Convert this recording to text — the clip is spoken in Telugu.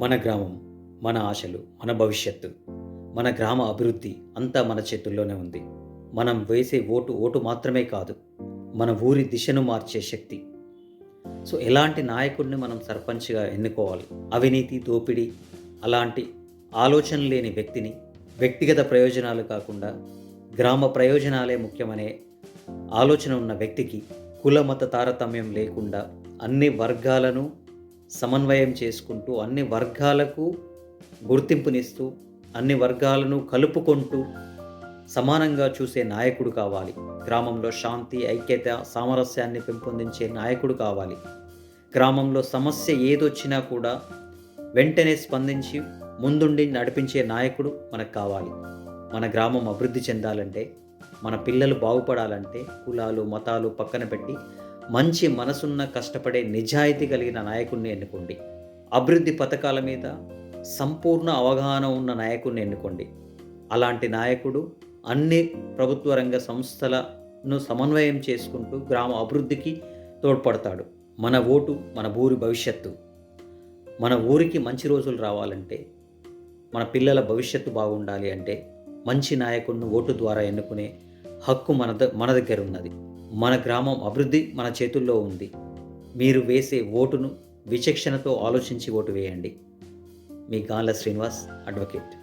మన గ్రామం మన ఆశలు మన భవిష్యత్తు మన గ్రామ అభివృద్ధి అంతా మన చేతుల్లోనే ఉంది. మనం వేసే ఓటు ఓటు మాత్రమే కాదు మన ఊరి దిశను మార్చే శక్తి. సో ఎలాంటి నాయకుడిని మనం సర్పంచ్గా ఎన్నుకోవాలి? అవినీతి దోపిడీ అలాంటి ఆలోచన లేని వ్యక్తిని వ్యక్తిగత ప్రయోజనాలు కాకుండా గ్రామ ప్రయోజనాలే ముఖ్యమనే ఆలోచన ఉన్న వ్యక్తికి కుల మత తారతమ్యం లేకుండా అన్ని వర్గాలను సమన్వయం చేసుకుంటూ అన్ని వర్గాలకు గుర్తింపునిస్తూ అన్ని వర్గాలను కలుపుకుంటూ సమానంగా చూసే నాయకుడు కావాలి. గ్రామంలో శాంతి ఐక్యత సామరస్యాన్ని పెంపొందించే నాయకుడు కావాలి. గ్రామంలో సమస్య ఏదొచ్చినా కూడా వెంటనే స్పందించి ముందుండి నడిపించే నాయకుడు మనకు కావాలి. మన గ్రామం అభివృద్ధి చెందాలంటే మన పిల్లలు బాగుపడాలంటే కులాలు మతాలు పక్కన పెట్టి మంచి మనసున్న కష్టపడే నిజాయితీ కలిగిన నాయకుడిని ఎన్నుకోండి. అభివృద్ధి పథకాల మీద సంపూర్ణ అవగాహన ఉన్న నాయకుడిని ఎన్నుకోండి. అలాంటి నాయకుడు అన్ని ప్రభుత్వ రంగ సంస్థలను సమన్వయం చేసుకుంటూ గ్రామ అభివృద్ధికి తోడ్పడతాడు. మన ఓటు మన ఊరి భవిష్యత్తు. మన ఊరికి మంచి రోజులు రావాలంటే మన పిల్లల భవిష్యత్తు బాగుండాలి అంటే మంచి నాయకుడిని ఓటు ద్వారా ఎన్నుకునే హక్కు మన ద మన దగ్గర ఉన్నది. మన గ్రామం అభివృద్ధి మన చేతుల్లో ఉంది. మీరు వేసే ఓటును విచక్షణతో ఆలోచించి ఓటు వేయండి. మీ గాన్ల శ్రీనివాస్ అడ్వకేట్.